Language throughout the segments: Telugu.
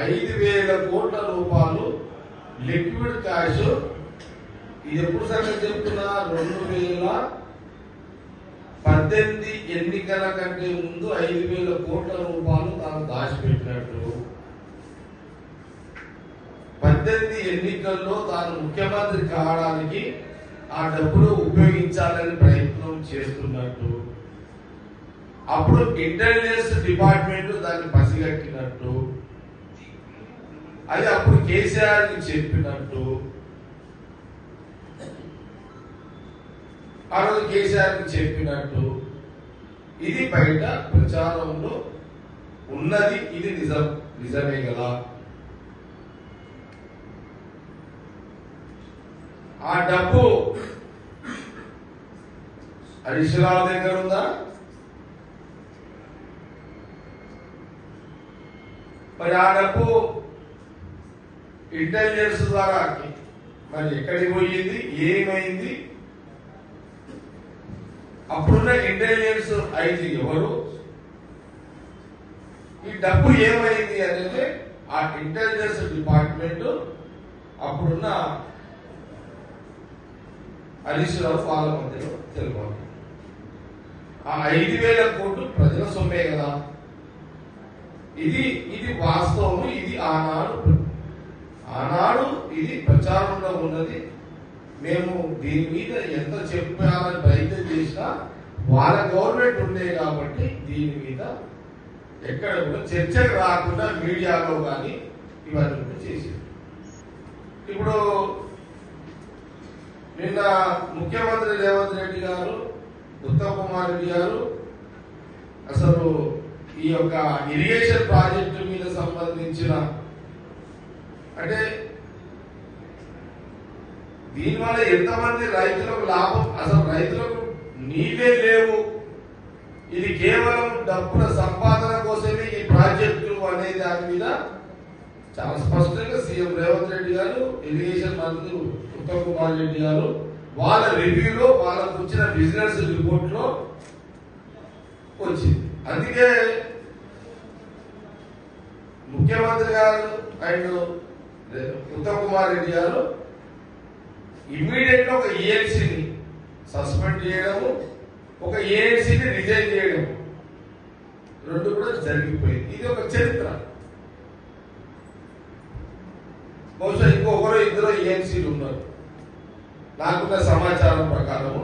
ఐదు వేల కోట్ల రూపాయలు లిక్విడ్ క్యాష్ ఇది ఎప్పుడు సంగతి చెప్తున్నా? రెండు వేల పద్దెనిమిది ఎన్నికల కంటే ముందు ఐదు వేల కోట్ల రూపాయలు తాను దాచిపెట్టినట్టు. పద్దెనిమిది ఎన్నికల్లో తాను ముఖ్యమంత్రి కావడానికి ఆ డబ్బులు ఉపయోగించాలని ప్రయత్నం చేస్తున్నట్టు. అప్పుడు ఇంటెలిజెన్స్ డిపార్ట్మెంట్ దాన్ని పసిగట్టినట్టు. అది అప్పుడు కేసీఆర్కి చెప్పినట్టు. ఆ రోజు కేసీఆర్ చెప్పినట్టు. ఇది బయట ప్రచారంలో ఉన్నది ఇది నిజం నిజమే కదా. ఆ డబ్బు హరీష్ దగ్గర ఉందా? మరి ఆ డబ్బు ఇంటెలిజెన్స్ ద్వారా మరి ఎక్కడికి పోయింది? ఏమైంది? అప్పుడున్న ఇంటెలిజెన్స్ అయితే ఎవరు? ఈ డబ్బు ఏమైంది అంటే ఆ ఇంటెలిజెన్స్ డిపార్ట్మెంట్ అప్పుడున్న హరీష్ రావు వాళ్ళ మధ్యలో ఆ ఐదు వేల కోట్లు ప్రజల సొమ్మే కదా. ఇది ఇది వాస్తవం ఇది ఆనాడు ఇది ప్రచారంలో ఉన్నది. మేము దీని మీద ఎంత చెప్పాలని ప్రయత్నం చేసినా వాళ్ళ గవర్నమెంట్ ఉండే కాబట్టి దీని మీద ఎక్కడ కూడా చర్చకు రాకుండా మీడియాలో కానీ ఇవన్నీ కూడా చేసింది ఇప్పుడు నిన్న ముఖ్యమంత్రి రేవంత్ రెడ్డి గారు ఉత్తమ్ కుమార్ రెడ్డి గారు అసలు ఈ యొక్క ఇరిగేషన్ ప్రాజెక్టు మీద సంబంధించిన అంటే దీనివల్ల ఎంతమంది రైతులకు లాభం? అసలు రైతులకు నీవే లేవు. ఇది కేవలం డబ్బుల సంపాదన కోసమే ఈ ప్రాజెక్టు అనే దాని మీద చాలా స్పష్టంగా సీఎం రేవంత్ రెడ్డి గారు ఇరిగేషన్ మంత్రి ఉత్తమ్ కుమార్ రెడ్డి గారు వాళ్ళ రివ్యూలో వాళ్ళకు వచ్చిన బిజినెస్ రిపోర్ట్లో వచ్చింది. అందుకే ముఖ్యమంత్రి గారు అండ్ ఉత్తమ్ కుమార్ రెడ్డి గారు ఇమీడియట్గా ఒక ఏఎల్సీని సస్పెండ్ చేయడము ఒక ఏఎన్సీని రిజైన్ చేయడం రెండు కూడా జరిగిపోయింది. ఇది ఒక చరిత్ర. బహుశా ఇంకొకరు ఇద్దరు ఏఎన్సీలు ఉన్నారు. నాకున్న సమాచారం ప్రకారము.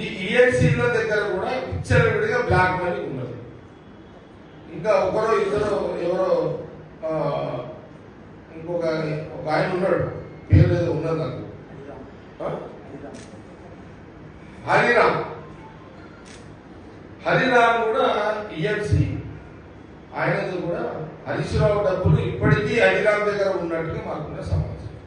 ఈ ఈఎల్సీల దగ్గర కూడా విచ్చలవిడిగా బ్లాక్ మనీ ఉన్నది. ఇంకా ఒకరో ఇద్దరు ఎవరో ఇంకొక ఒక ఆయన ఉన్నాడు. పేరు ఏదో ఉన్నది నాకు? హరిరామ్. హరిరామ్. కూడా ఈఎన్సీ ఆయనది కూడా హరీష్ రావు డబ్బులు ఇప్పటికీ హరిరామ్ దగ్గర ఉన్నట్టుగా మాకున్న సమాచారం.